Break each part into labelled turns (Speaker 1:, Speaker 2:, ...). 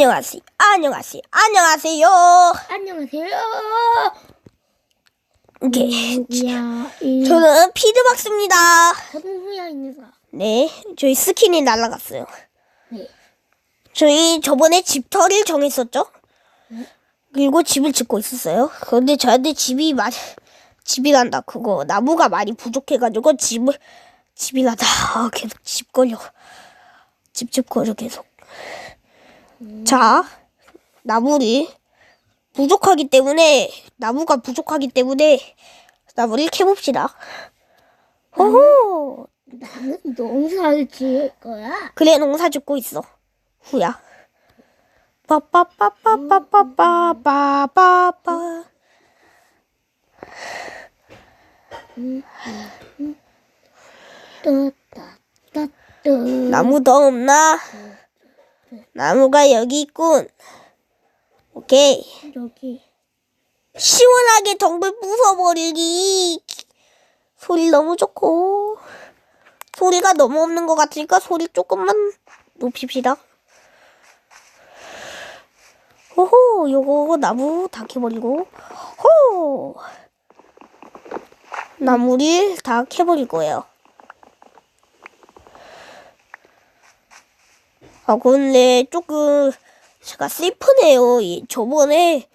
Speaker 1: 안녕하세요. 안녕하세요. 안녕하세요.
Speaker 2: 안녕하세요.
Speaker 1: 오케이.
Speaker 2: 야, 이
Speaker 1: 저는 피드박스입니다.
Speaker 2: 저는 후야입니다.
Speaker 1: 네, 저희 스킨이 날라갔어요.
Speaker 2: 네.
Speaker 1: 저희 저번에 집터를 정했었죠? 그리고 집을 짓고 있었어요. 그런데 저한테 집이 많이, 집이란다. 그거, 나무가 많이 부족해가지고 집을, 집이란다. 아, 계속 집 걸려. 집, 집 걸려, 계속. 자, 나무를 부족하기 때문에, 나무가 부족하기 때문에, 나무를 캐봅시다. 호호!
Speaker 2: 나는 농사를 지을 거야.
Speaker 1: 그래 농사 짓고 있어. 후야. 빠빠빠빠빠빠빠빠빠
Speaker 2: 따따따따.
Speaker 1: 나무도 없나 나무가 여기 있군. 오케이.
Speaker 2: 여기.
Speaker 1: 시원하게 덩굴 부숴버리기. 소리 너무 좋고. 소리가 너무 없는 것 같으니까 소리 조금만 높입시다. 호호 요거 나무 다 캐버리고. 호! 나무를 다 캐버릴 거예요 아 근데 조금 제가 슬프네요 이 저번에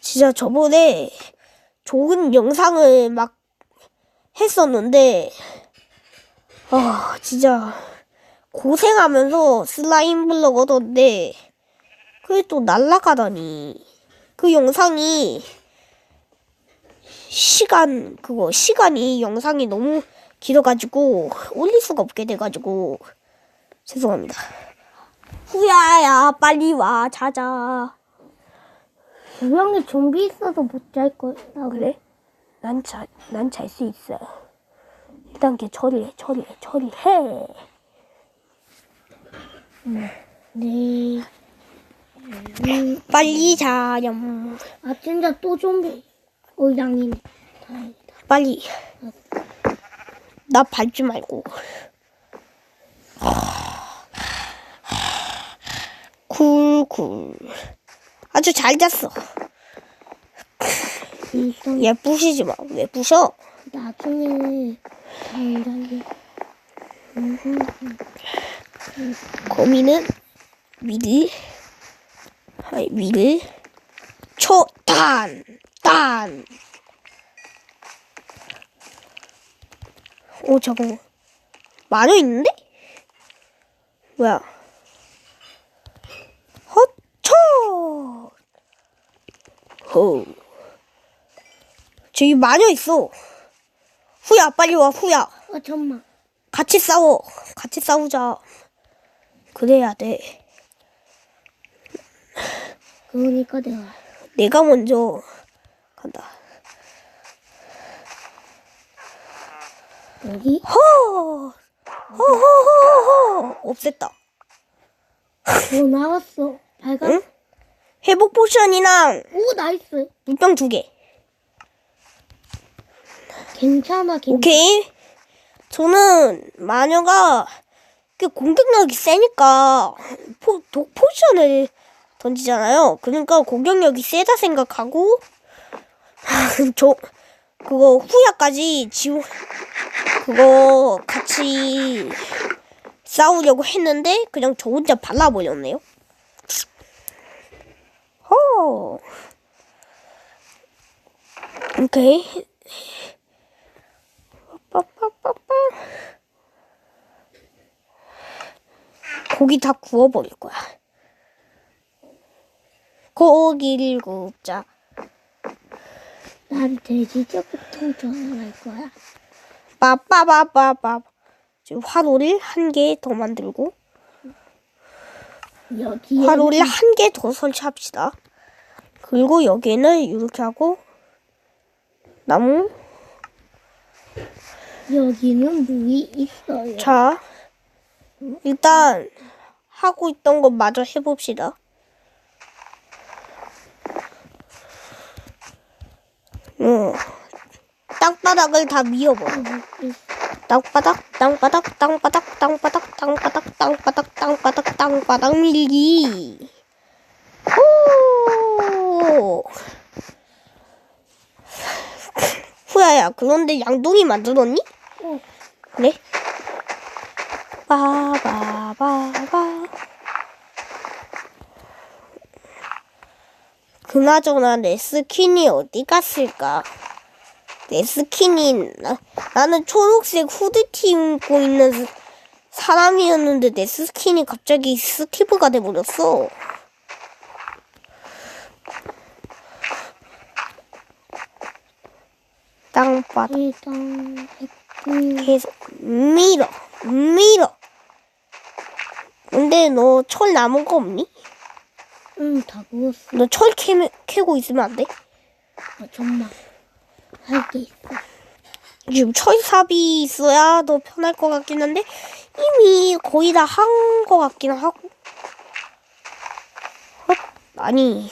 Speaker 1: 진짜 저번에 좋은 영상을 막 했었는데, 아, 진짜 고생하면서 슬라임 블럭 얻었는데, 그게 또 날라가다니. 그 영상이, 시간, 그거, 시간이 영상이 너무 길어가지고, 올릴 수가 없게 돼가지고, 죄송합니다. 후야야, 빨리 와, 자자.
Speaker 2: 주변에 좀비 있어서 못 잘 거야. 나
Speaker 1: 그래? 난 자, 난 잘 수 있어. 일단 걔 처리해, 처리해, 처리해.
Speaker 2: 네.
Speaker 1: 빨리 자렴.
Speaker 2: 아 진짜 또 좀비. 어. 다행이다.
Speaker 1: 빨리. 나 밟지 말고. 쿨쿨. 아주 잘 잤어. 얘 부시지 마. 왜 부셔?
Speaker 2: 나중에 당장에
Speaker 1: 거미는 위를, 아니, 위를, 초, 단, 단. 오, 잠깐만. 마녀 있는데? 뭐야? 허초! 호. 저기 마녀 있어. 후야, 빨리 와, 후야.
Speaker 2: 어 잠만.
Speaker 1: 같이 싸워. 같이 싸우자. 그래야 돼.
Speaker 2: 그러니까 내가
Speaker 1: 내가 먼저 간다.
Speaker 2: 여기
Speaker 1: 허! 허허허허! 없앴다.
Speaker 2: 뭐 나왔어. 발각.
Speaker 1: 응? 회복 포션이랑
Speaker 2: 오 나이스.
Speaker 1: 물병 두 개.
Speaker 2: 괜찮아 괜찮아.
Speaker 1: 오케이. 저는 마녀가 그 공격력이 세니까 포, 독 포션을 던지잖아요. 그러니까 공격력이 세다 생각하고 저 그거 후야까지 지워 그거 같이 싸우려고 했는데 그냥 저 혼자 발라버렸네요. 허. 오케이. 빠빠빠빠. 고기 다 구워버릴 거야. 고기를 굽자.
Speaker 2: 난 돼지저부터 전화할 거야.
Speaker 1: 빠빠빠빠빠. 지금 화로를 한 개 더 만들고
Speaker 2: 여기에
Speaker 1: 화로를 한 개 더 설치합시다. 그리고 여기는 이렇게 하고 나무.
Speaker 2: 여기는 물이 있어요.
Speaker 1: 자, 일단 하고 있던 것 마저 해봅시다. 응. 땅바닥을 다 미어버려. 땅바닥, 땅바닥, 땅바닥, 땅바닥, 땅바닥, 땅바닥, 땅바닥, 땅. 땅바닥 밀기. 오! 후야야, 그런데 양동이 만들었니?
Speaker 2: 어.
Speaker 1: 그래? 빠바바바. 그나저나 내 스킨이 어디 갔을까? 내 스킨이 나, 나는 초록색 후드티 입고 있는 스- 사람이었는데 내 스킨이 갑자기 스티브가 돼버렸어. 땅바닥 계속 밀어 밀어. 근데 너 철 남은 거 없니?
Speaker 2: 응 다 구웠어.
Speaker 1: 너 철 캐고 있으면 안 돼?
Speaker 2: 어, 정말 할게 있어.
Speaker 1: 지금 철삽이 있어야 더 편할 것 같긴 한데 이미 거의 다 한 것 같긴 하고 헛, 아니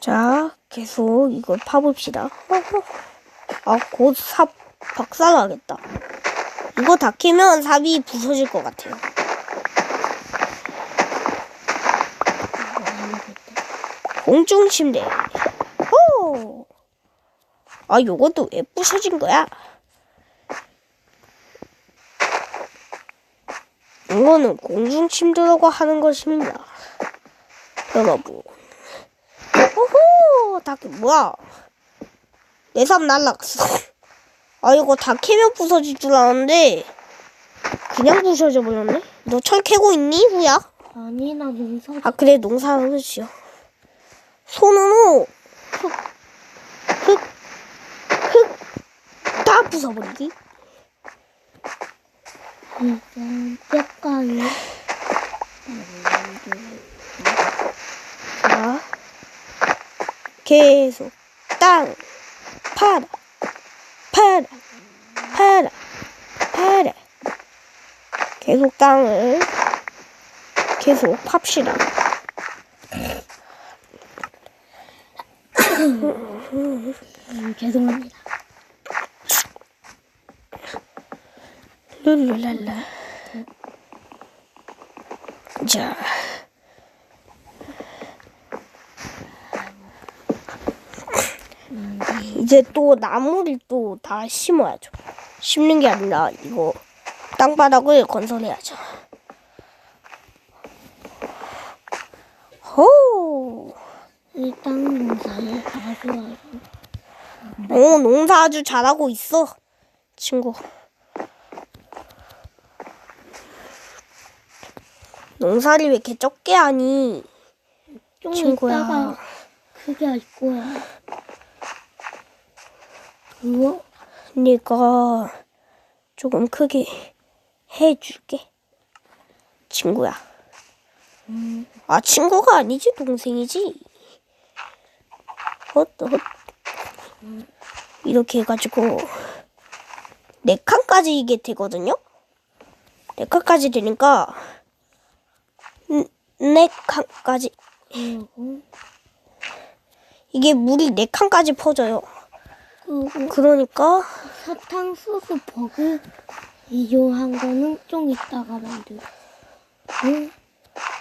Speaker 1: 자 계속 이걸 파봅시다 아 곧 삽 박살나겠다 이거 다 캐면 삽이 부서질 것 같아요 공중 침대 호! 아, 요것도 왜 부셔진 거야? 이거는 공중 침대라고 하는 것입니다. 여러분. 오호! 다, 캐- 뭐야? 내 삽 날라갔어. 아, 이거 다 캐면 부서질 줄 알았는데, 그냥 부서져 버렸네? 너 철 캐고 있니, 후야?
Speaker 2: 아니 나 농사
Speaker 1: 아, 그래, 농사를 지어. 손으로 흙, 흙, 흙, 다 부숴버리기.
Speaker 2: 일단 뼈가루
Speaker 1: 자, 계속 땅, 파라, 파라, 파라, 파라. 계속 땅을 계속 팝시다.
Speaker 2: 음, 죄송합니다.
Speaker 1: 룰루랄라. 자. 이제 또 나무를 또 다 심어야죠. 심는 게 아니라 이거 땅바닥을 건설해야죠. 호!
Speaker 2: 일단 농사를 가져와서
Speaker 1: 어, 농사 아주 잘하고 있어, 친구. 농사를 왜 이렇게 적게 하니?
Speaker 2: 좀
Speaker 1: 친구야.
Speaker 2: 이따가 크게 할 거야. 그거
Speaker 1: 네가 조금 크게 해줄게, 친구야. 아, 친구가 아니지, 동생이지. 헛, 헛. 이렇게 해가지고 네 칸까지 이게 되거든요. 네 칸까지 되니까 음, 네 칸까지
Speaker 2: 그리고
Speaker 1: 이게 물이 네 칸까지 퍼져요. 그러니까
Speaker 2: 사탕수수 버그 이용한 거는 좀 이따가 만들. 응?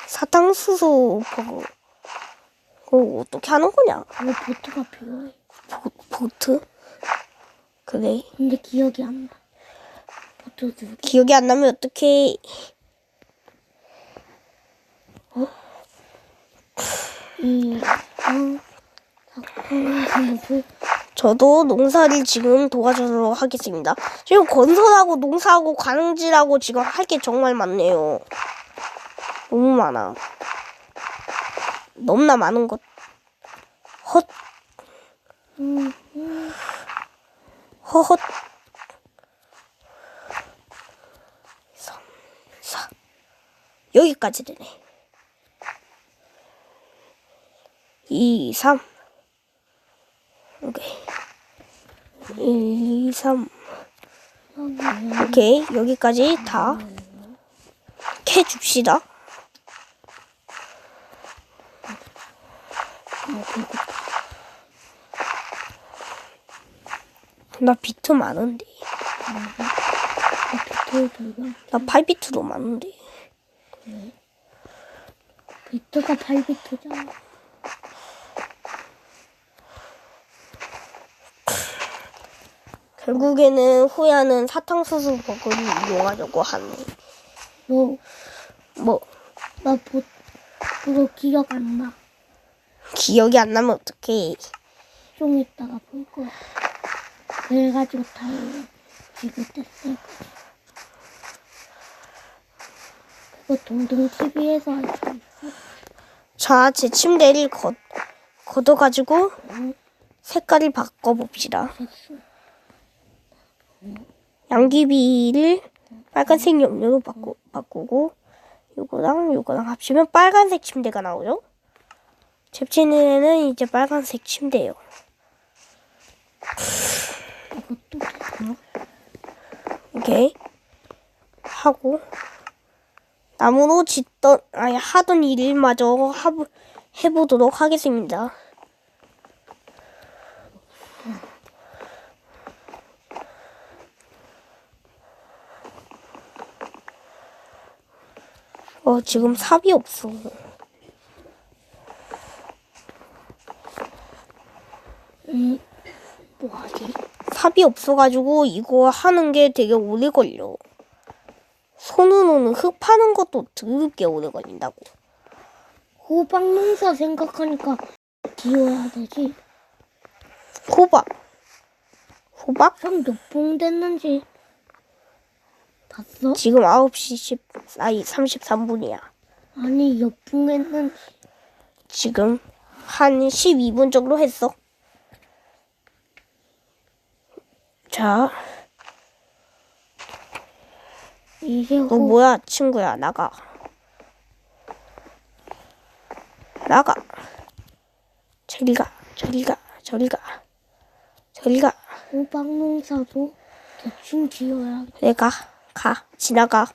Speaker 1: 사탕수수 버거 그거 어떻게 하는 거냐?
Speaker 2: 그거 보트가 필요해.
Speaker 1: 보, 보트? 그래.
Speaker 2: 근데 기억이 안 나. 보트 두 개.
Speaker 1: 기억이 안 나면 어떡해.
Speaker 2: 이, 어, 사탕수수
Speaker 1: 저도 농사를 지금 도와주도록 하겠습니다. 지금 건설하고 농사하고 관음질하고 지금 할 게 정말 많네요. 너무 많아. 너무나 많은 것. 헛,
Speaker 2: 음,
Speaker 1: 허헛. 3, 4. 여기까지 되네. 2, 3. 오케이. 1, 2, 3.
Speaker 2: 여기
Speaker 1: 오케이. 여기까지 다 캐줍시다. 나 비트 많은데. 나 8비트도 많은데.
Speaker 2: 비트가 8비트잖아.
Speaker 1: 결국에는 후야는 사탕수수 버그를 이용하려고 하네.
Speaker 2: 너,
Speaker 1: 뭐,
Speaker 2: 나 보, 그거 기억 안 나.
Speaker 1: 기억이 안 나면 어떡해.
Speaker 2: 좀 이따가 볼 거야. 그래가지고 다행히 지금 됐을 거야. 그거 동동 TV에서 할 수 있어.
Speaker 1: 자, 제 침대를 걷, 걷어가지고
Speaker 2: 응,
Speaker 1: 색깔을 바꿔봅시다.
Speaker 2: 됐어.
Speaker 1: 양귀비를 빨간색 염료로 바꾸, 바꾸고 요거랑 요거랑 합치면 빨간색 침대가 나오죠? 제 침대는 이제 빨간색 침대예요. 이렇게 하고 나무로 짓던 아니 하던 일을 마저 하부, 해보도록 하겠습니다. 어 지금 삽이 없어.
Speaker 2: 응, 뭐하지?
Speaker 1: 삽이 없어가지고 이거 하는 게 되게 오래 걸려. 손으로는 흙 파는 것도 더럽게 오래 걸린다고.
Speaker 2: 호박 농사 생각하니까 지어야 되지.
Speaker 1: 호박. 호박?
Speaker 2: 형몇봉 됐는지 봤어?
Speaker 1: 지금 9시 10, 아니 33분이야.
Speaker 2: 아니 했는지
Speaker 1: 지금 한 12분 정도 했어. 자,
Speaker 2: 이게
Speaker 1: 너
Speaker 2: 호
Speaker 1: 뭐야, 친구야, 나가. 나가. 저리 가, 저리 가, 저리 가, 저리 가.
Speaker 2: 호박 농사도 대충 지어야
Speaker 1: 내가 가, 지나가.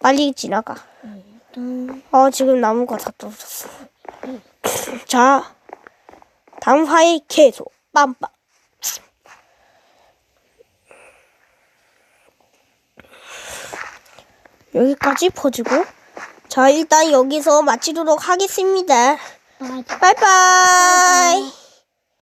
Speaker 1: 빨리 지나가. 어, 지금 나무가 다 떨어졌어. 자, 다음 화에 계속 빰빰. 여기까지 퍼주고, 자, 일단 여기서 마치도록 하겠습니다.
Speaker 2: 맞아.
Speaker 1: 바이바이.